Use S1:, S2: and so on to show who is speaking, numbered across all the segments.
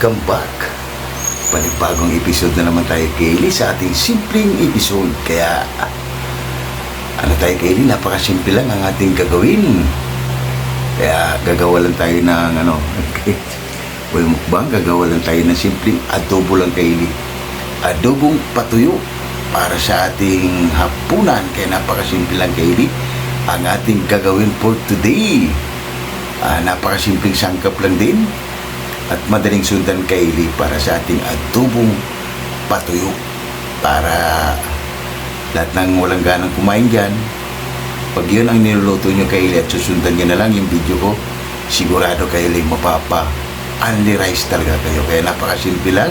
S1: welcome back. Panibagong episode na naman tayo, Kaylee, sa ating simpleng episode. Kaya, ano tayo, Kaylee, napakasimple lang ang ating gagawin. Kaya, gagawa lang tayo ng, ano, Uy, mukbang, gagawa lang tayo ng simpleng adobo lang, Kaylee. Adobong patuyo para sa ating hapunan. Kaya napakasimple lang, Kaylee, ang ating gagawin for today. Ah, napakasimpleng sangkap lang din at madaling sundan kaili para sa ating adobong patuyo para lahat ng walang ganang kumain dyan pag yun ang niluluto nyo kaili at susundan nyo na lang yung video ko. Sigurado kaili mapapa only rice talaga kayo. Kaya napakasimple lang.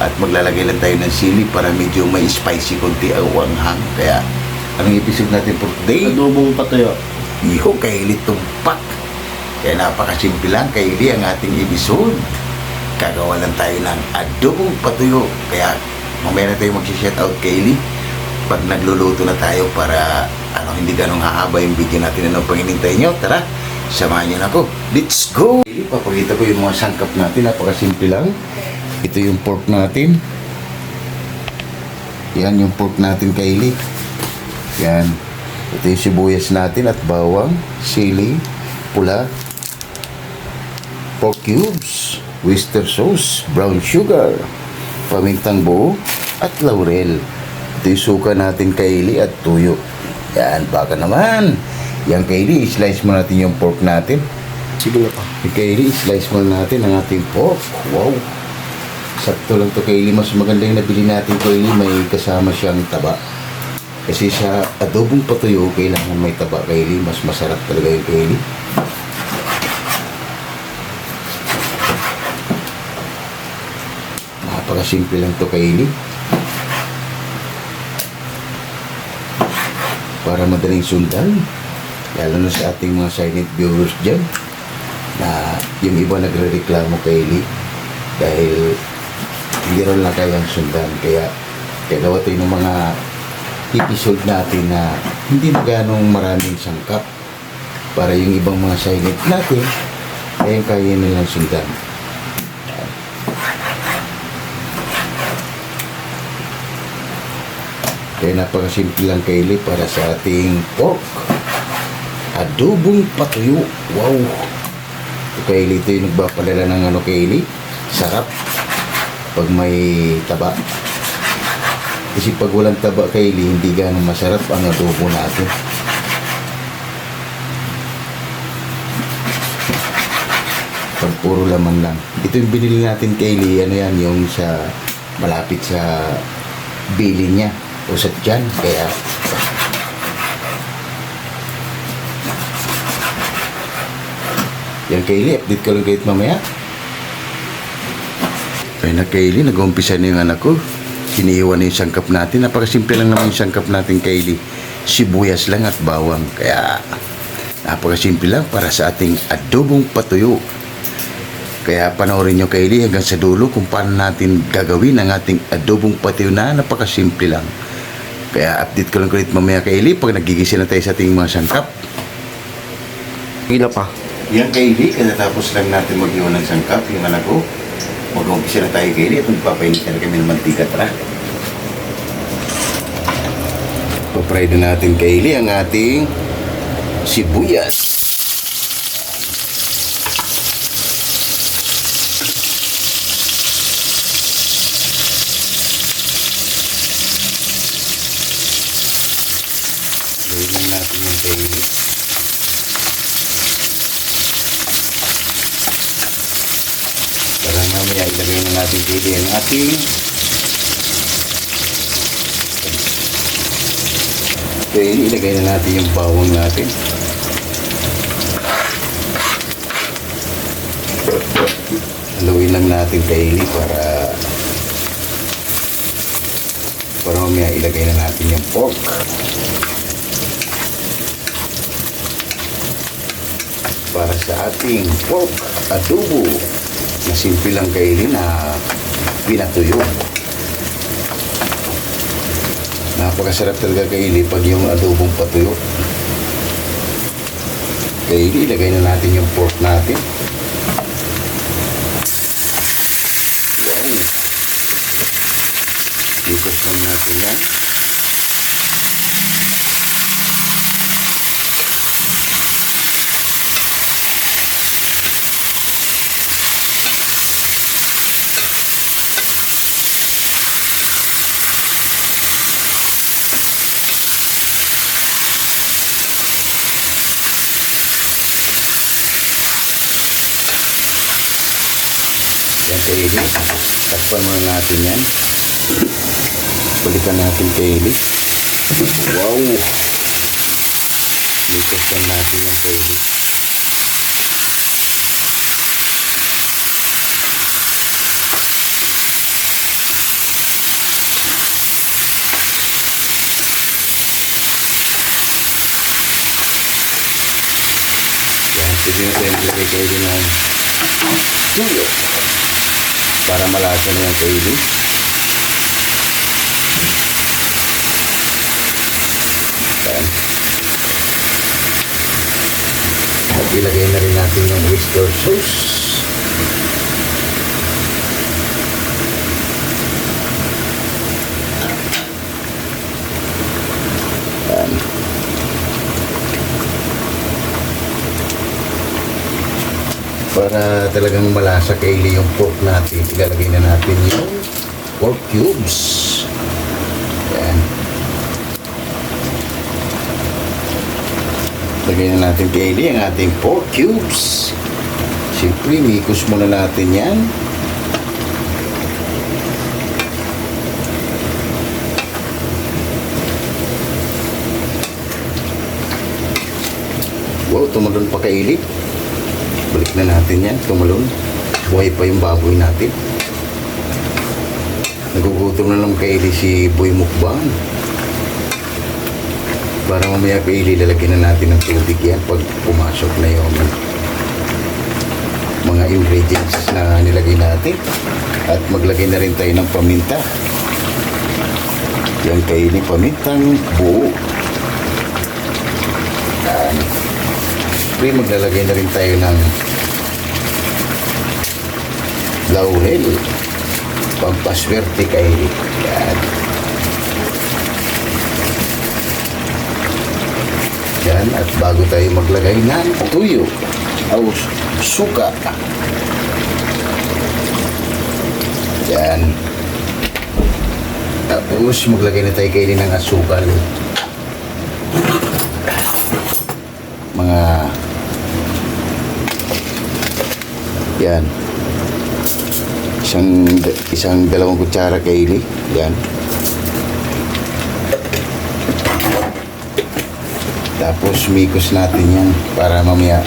S1: At maglalagay lang tayo ng sili para medyo may spicy konti ang wanghang. Kaya anong episode natin for today?
S2: Adobong patayo.
S1: Iho kay tumpak. Kaya napakasimple lang kay ang ating episode. Gagawa lang tayo ng adobong patuyo. Kaya mamaya na tayo mag-shout out kay Lee. Pag nagluluto na tayo para ano hindi ganong hahaba yung video natin ano pang inintay nyo. Tara, samahan nyo na ako. Let's go! Papakita ko yung mga sangkap natin. Napakasimple lang. Ito yung pork natin. Yan yung pork natin kay Lee. Yan. Ito yung sibuyas natin at bawang, sili, pula, pork cubes, oyster sauce, brown sugar, pamintang buo, at laurel. Ito suka natin kaili at tuyo. Yan, baka naman. Yan kaili, slice mo natin yung pork natin.
S2: Sige na pa.
S1: Yung kaili, slice mo natin ang ating pork. Wow! Sakto lang to kaili. Mas maganda yung nabili natin kaili. May kasama siyang taba. Kasi sa adobong patuyo, kailangan may taba kaili. Mas masarap talaga yung kaili. Napakasimple lang to kaili. Para madaling sundan. Lalo na sa ating mga silent viewers dyan na yung iba nagre-reklamo kay Lee dahil hindi rin lang kayang sundan. Kaya gagawa tayo ng mga episode natin na hindi na ganong maraming sangkap para yung ibang mga silent natin kaya kaya nilang sundan. Kaya napakasimple lang kay Lee para sa ating pork. Adobong patuyo. Wow! Kay Lee ito yung nagpapalala ng ano kay Lee. Sarap. Pag may taba. Kasi pag walang taba kay Lee, hindi ganong masarap ang adobo natin. Pag puro laman lang. Ito yung binili natin kay Lee. Ano yan? Yung sa malapit sa bili niya. O sa tiyan. Kaya Yan Kaylee, update ka lang kahit mamaya. Ay na Kaylee, nag-umpisa na yung anak ko. Hiniiwan na yung sangkap natin. Napakasimple lang naman yung sangkap natin Kaylee. Sibuyas lang at bawang. Kaya napakasimple lang para sa ating adobong patuyo. Kaya panoorin nyo Kaylee hanggang sa dulo kung paano natin gagawin ang ating adobong patuyo na napakasimple lang. Kaya update ko lang ulit mamaya Kaylee pag nagigising na tayo sa ating mga sangkap.
S2: Sige na pa.
S1: Yan kay Lee, katapos lang natin mag-iwan ng sangkap, yung anak ko. Mag-umpisa na tayo kay Lee at magpapainit na kami ng mantika, tara. Papry na natin kay Lee ang ating sibuyas. Lagyan natin yung kay Lee. Para mamaya ilagay na natin dito yung ating Okay, ilagay na natin yung bawang natin. Haluin lang natin kaili para para mamaya ilagay na natin yung pork. Para sa ating pork adobo na simple lang kaili na pinatuyo. Napakasarap talaga kaili pag yung adobong patuyo. Kaili, ilagay na natin yung pork natin. Yan. Ikot lang natin yan. Eli. Takpan muna natin yan. Balikan natin Eli. Wow! Lang natin kay Eli. Yan, pwede na tayo maglagay kay Eli ng. Para malasa na yung kay Eli. Yan. At ilagay na rin natin yung oyster sauce. Yan. Para talagang malasa kay Eli yung pork natin, ilalagay na natin yung pork cubes. Yan. Lagay na natin kay Eli ang ating pork cubes. Siyempre, mikos muna natin yan. Wow, tumalon pa. Balik na natin yan, tumalon. Buhay pa yung baboy natin. Nagugutom na lang kay si Boy Mukbang. Para mamaya kay Eli, lalagyan na natin ng tubig yan pag pumasok na yung mga ingredients na nilagay natin. At maglagay na rin tayo ng paminta. Yan kay Eli, pamintang buo. Yan. Siyempre, maglalagay na rin tayo ng laurel. Pampaswerte kay Yan. Yan. At bago tayo maglagay ng tuyo o suka. Yan. Tapos maglagay na tayo kayo ng asukal. Mga yan. Isang isang dalawang kutsara kaili. Yan. Tapos mikos natin yan para mamaya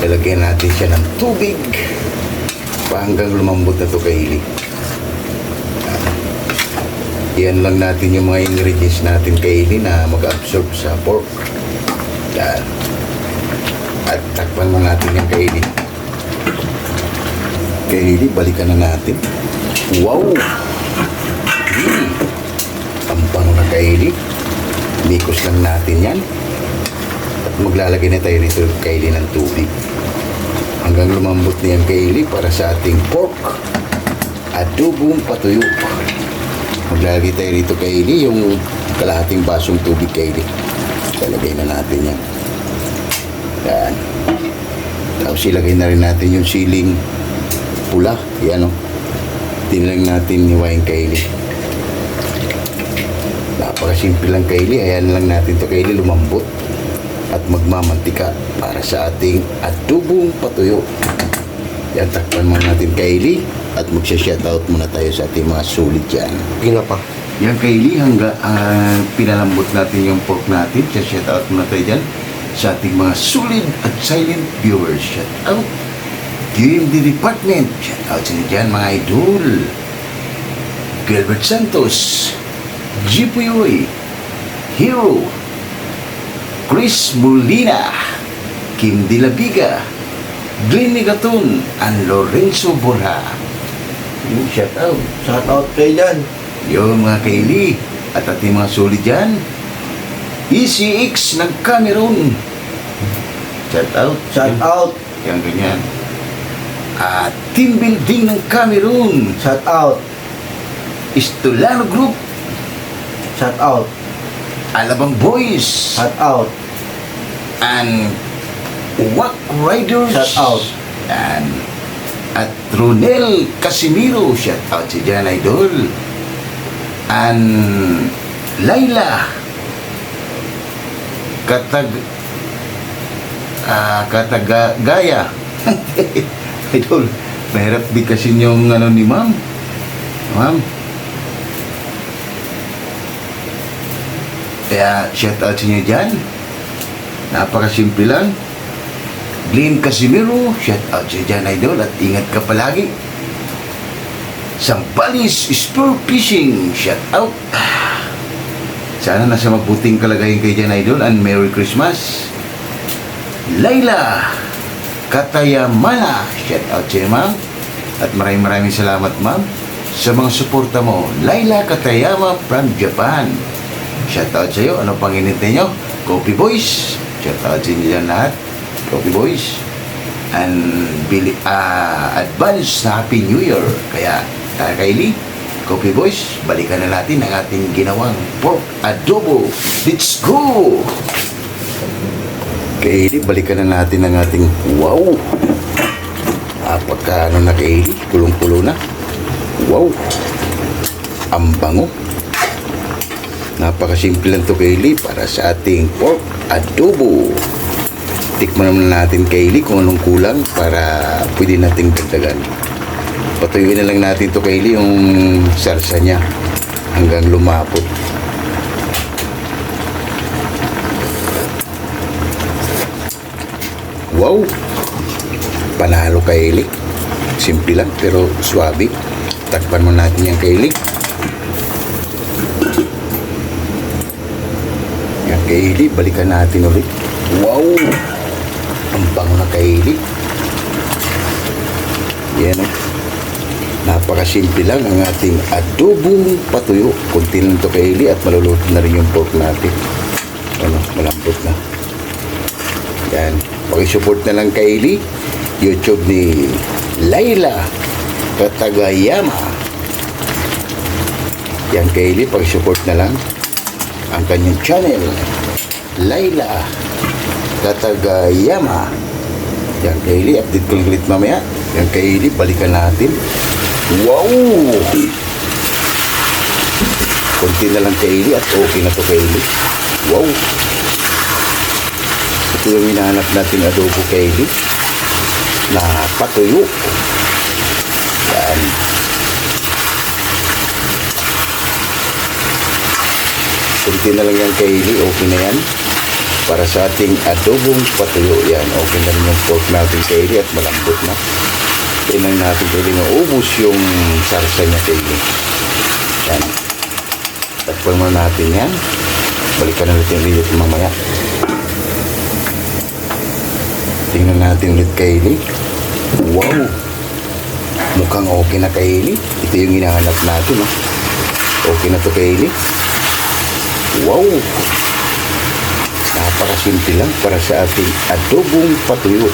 S1: lalagyan natin siya ng tubig pa hanggang lumambot na to kaili. Yan lang natin yung mga ingredients natin kaili na mag-absorb sa pork. Yan. At takpan mo natin yung kaili. Kaili, balikan na natin. Wow! Hmm. Ang bango na kaili. Mikos lang natin yan. At maglalagay na tayo nito kaili ng tubig. Hanggang lumambot na yan kaili para sa ating pork. Adobong patuyo. Maglalagay tayo rito kaili yung kalahating basong tubig kaili. Talagay na natin yan. Yan. Tapos ilagay na rin natin yung siling pula. Yan o. Tinilang natin ni wine kaili. Napakasimple lang kaili. Ayan lang natin to kaili lumambot at magmamantika para sa ating adobong patuyo. Yan, takpan muna natin kaili at magsha-shoutout muna tayo sa ating mga sulit dyan.
S2: Sige na pa.
S1: Yan kaili, hangga ah, pinalambot natin yung pork natin. Siya shout out muna tayo dyan sa ating mga solid at silent viewers. Shout GMD Department. Shout out sa dyan mga idol. Gilbert Santos. Jipuyoy. Hero. Chris Molina. Kim De La Viga. Glenn Nigaton. And Lorenzo Borja. Yung shout out.
S2: Shout out kayo dyan.
S1: Yung mga kaili at ating mga solid dyan. ECX ng Cameroon. Shout out.
S2: Shout out.
S1: Yan ganyan. At team building ng Cameroon.
S2: Shout out.
S1: Istolano Group,
S2: Shout out.
S1: Alabang Boys,
S2: Shout out.
S1: and Wack Riders.
S2: Shout out.
S1: And at Ronel Casimiro, shout out si Jan Idol. And Laila Katag ah Katagaya. Idol, mahirap bigkasin yung ano ni ma'am. Ma'am. Kaya shout out sa inyo dyan. Napakasimple lang. Glenn Casimiro, shout out sa dyan idol at ingat ka palagi. Sampalis Spur Fishing, shout out. Sana nasa mabuting kalagayan kay dyan idol and Merry Christmas. Layla Katayamana, shout out sa iyo ma'am. At maraming maraming salamat ma'am sa mga suporta mo. Layla Katayama from Japan. Shout out sa iyo. Ano pang inintay nyo? Coffee Boys. Shout out sa inyo lahat. Coffee Boys. And Billy, ah, advance na Happy New Year. Kaya, Tara Kylie, Coffee Boys, balikan na natin ang ating ginawang pork adobo. Let's go! Kylie, balikan na natin ang ating wow! Apagka ano na Kylie, kulong-kulo na. Wow! Ang bango. Napakasimple lang to Kaylee para sa ating pork adobo. Tikman naman natin Kaylee kung anong kulang para pwede nating dagdagan. Patuyuin na lang natin to Kaylee yung sarsa niya hanggang lumapot. Wow! Panalo Kaylee. Simple lang pero swabe. Takpan mo natin yung Kaylee. Yan Kaylee, balikan natin ulit. Wow! Ang bango na Kaylee. Yan o. Napakasimple lang ang ating adobong patuyo. Kunti lang ito Kaylee at maluluto na rin yung pork natin. Ano, malambot na. Yan. Pakisupport na lang Kaylee. YouTube ni Laila Katagayama. Yan Kaylee, pakisupport na lang ang kanyang channel. Laila Katagayama. Yan Kaylee, update ko ulit mamaya. Yan Kaylee, balikan natin. Wow! Kunti na lang Kaylee at okay na to Kaylee. Wow! Ito yung hinahanap natin adobo Kaylee na patuyo. Yan. Kunti na lang yan Kaylee, okay na yan. Para sa ating adobong patuyo yan. Okay na rin yung pork natin Kaylee at malambot na. Tingnan natin Kaylee na ubus yung sarsa niya Kaylee. Yan. Takpan mo natin yan. Balikan na natin ulit mamaya. Tingnan natin ulit Kaylee. Wow! Mukhang okay na Kaylee. Ito yung hinahanap natin. Oh. Okay na to Kaylee. Wow! Napakasimple lang para sa ating adobong patuyo.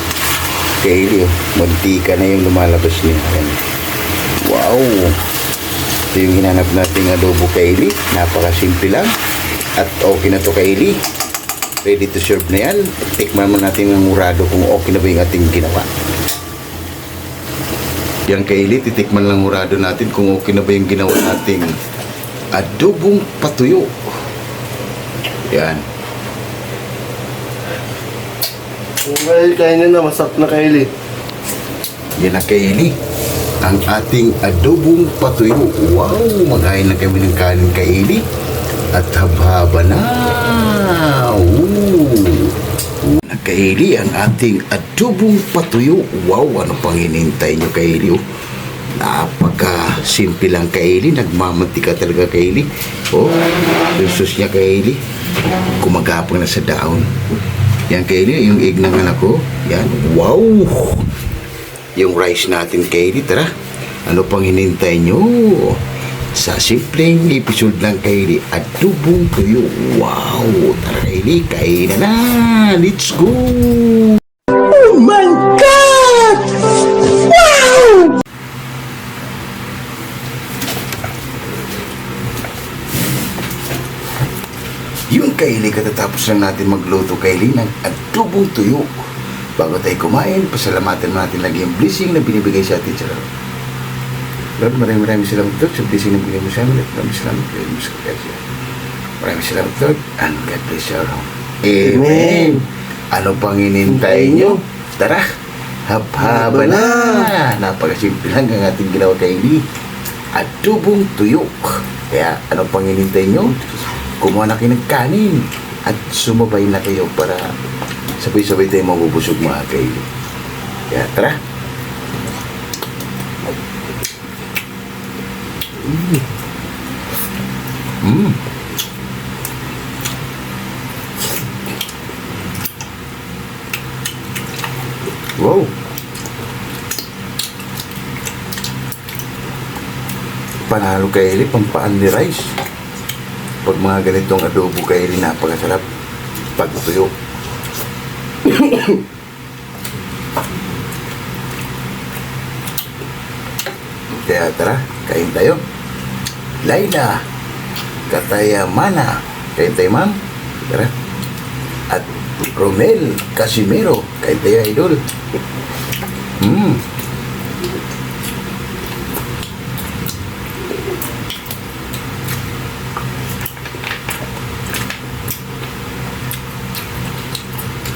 S1: Kaylee, oh. Muntika na yung lumalabas niya. Wow! Ito yung hinanap nating adobo Kaylee. Napakasimple lang. At okay na to Kaylee. Ready to serve na yan. Tikman mo natin ng murado kung okay na ba yung ating ginawa. Yan Kaylee, titikman lang murado natin kung okay na ba yung ginawa nating adobong patuyo. Yan.
S2: Well, kainin na. Masarap na Kylie.
S1: Yan na Kaylee. Ang ating adobong patuyo. Wow! Maghain na kami ng kanin Kaylee. At haba-haba na. Ooh. Na Kaylee, ang ating adobong patuyo. Wow! Ano pang hinintay nyo Kaylee? Oh. Napaka-simple lang Kaylee. Nagmamantika talaga Kaylee. Oh, yung sus niya Kaylee. Kumagapang na sa daon. Yan Kaylee, yung egg ng anak ko. Yan. Wow! Yung rice natin Kaylee, tara. Ano pang hinintay nyo? sa simpleng episode lang kay ni Adubong Tuyo. Wow! Tara kay ni, na! Let's go! Oh my God! Wow! Yung kaili katatapos na natin magluto kay kaili ng Adubong Tuyo. Bago tayo kumain, pasalamatan natin lagi ang blessing na binibigay sa atin sa Lord. Maraming maraming salamat Lord sa blessing na binigay mo sa amin at maraming salamat kayo mo sa kaya Maraming salamat Lord and God bless your home. Amen. Ano pang inintay nyo? Tara, hap-haba na. Napakasimple lang ang ating ginawa Kylie. Adobong tuyok. Kaya ano pang inintay nyo? Kumuha na kayo ng kanin at sumabay na kayo para sabay-sabay tayo mabubusog mga kayo. Kaya tara. Mm. Wow. Panalo kay Eli, pampaan ni rice. Pag mga ganitong adobo kay Eli, napakasarap. Pag tuyo. Kaya tara, kain tayo. Laila, Kataya Mana. Kain tayo, ma'am. Tara. At Romel Casimiro. Kain tayo, idol. Mm.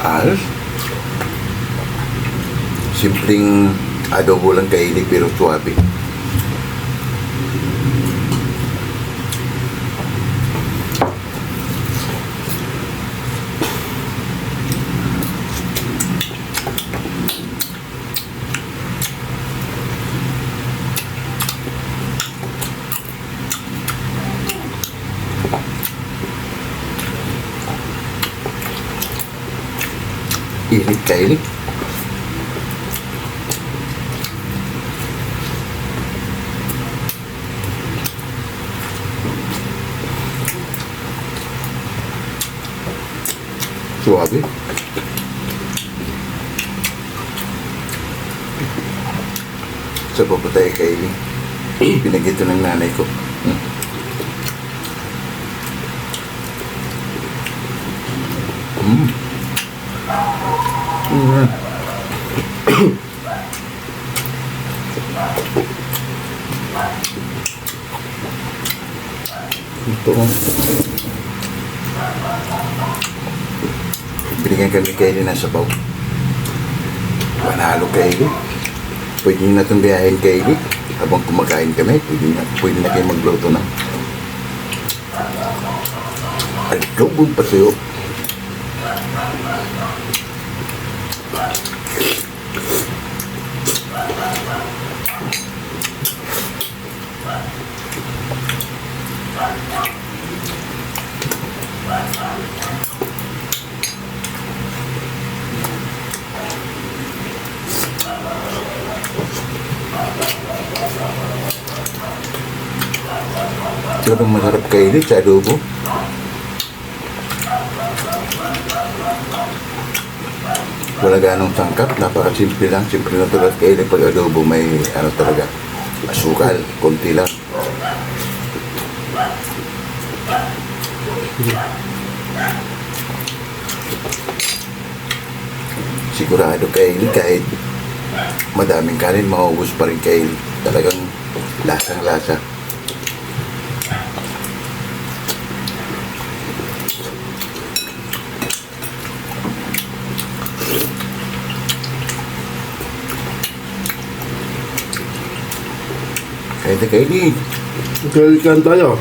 S1: Ayos. Simpleng adobo lang kaili pero suwabe. Kaili. Suwabe. Sa papatay kay Ili. Pinagito ng nanay ko. Hmm. Mm. Mm. Ito. Binigyan kami kay Eli ng sabaw. Panalo kay Eli. Pwede na itong biyahin kay Eli. Habang kumakain kami, pwede na, pwede na kayo magluto na. Adobong patuyo. Sobrang masarap Eli sa adobo. Wala ganong sangkap, napakasimple lang. Simple lang kay Eli pag adobo may ano talaga. Asukal, konti lang. Sigurado Eli kahit madaming kanin, maubos pa rin Eli. Talagang lasang-lasa. Kahit na kay Eli,
S2: Kalikan tayo.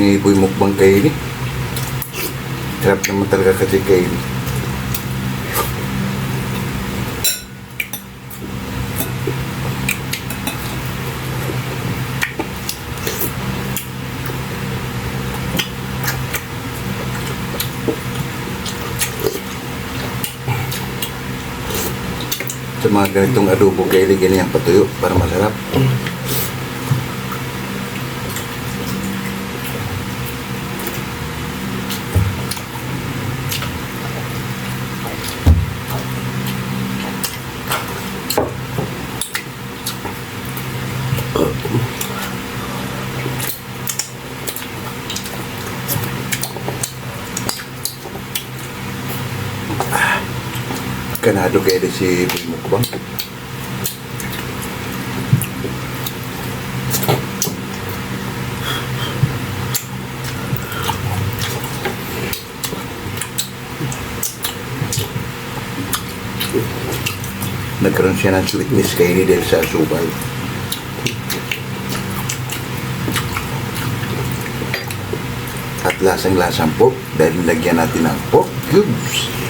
S1: Ni Boy Mukbang Kaili. Sarap naman talaga kasi Kaili. Sa mga ganitong adobo Kaili, ganyan patuyo para masarap. Kanado kayo din si Mukbang. Nagkaroon siya ng sweetness kay ni dahil sa subay. At lasang-lasang po dahil nilagyan natin ng pork cubes.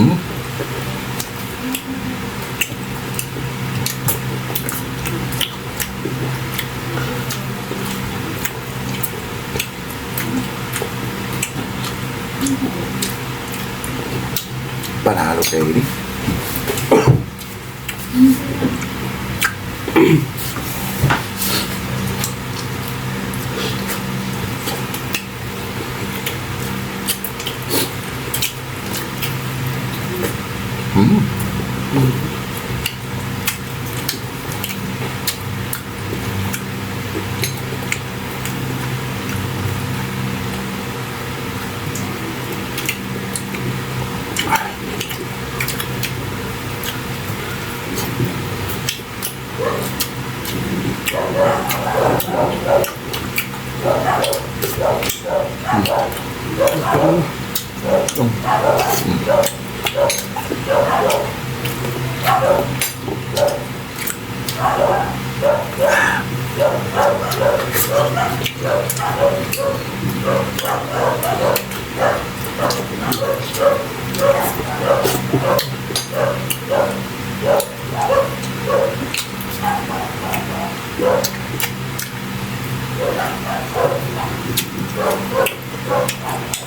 S1: Hmm? Panalo kayo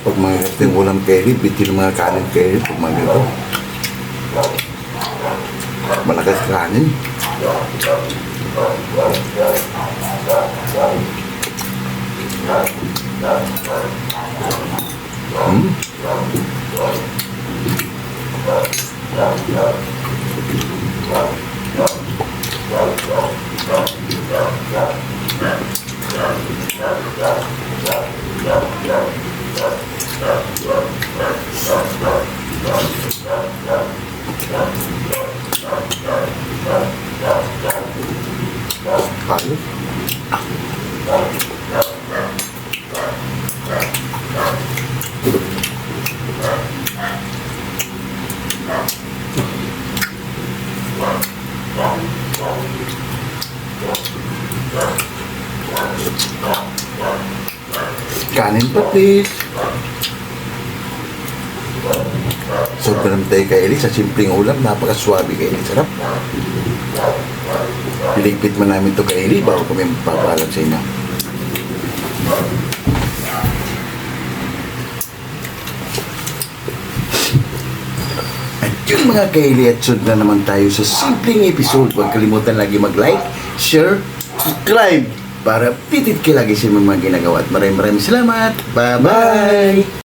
S1: Pag mga kasting ulam kayo, bitin mga kanin kayo, pag mga ganito. Malakas kanin. Hmm? Ayos. Kanin pa, please. Sobrang tayo kay Eli sa simpleng ulam. Napakaswabe kay Eli. Sarap. Piligpit man namin to kay Eli bago kami magpapaalam sa inyo. At yun mga kaili at sunod na naman tayo sa simpleng episode. Huwag kalimutan lagi mag-like, share, subscribe para pitit ka lagi sa mga ginagawa. At maraming maraming salamat. Bye-bye!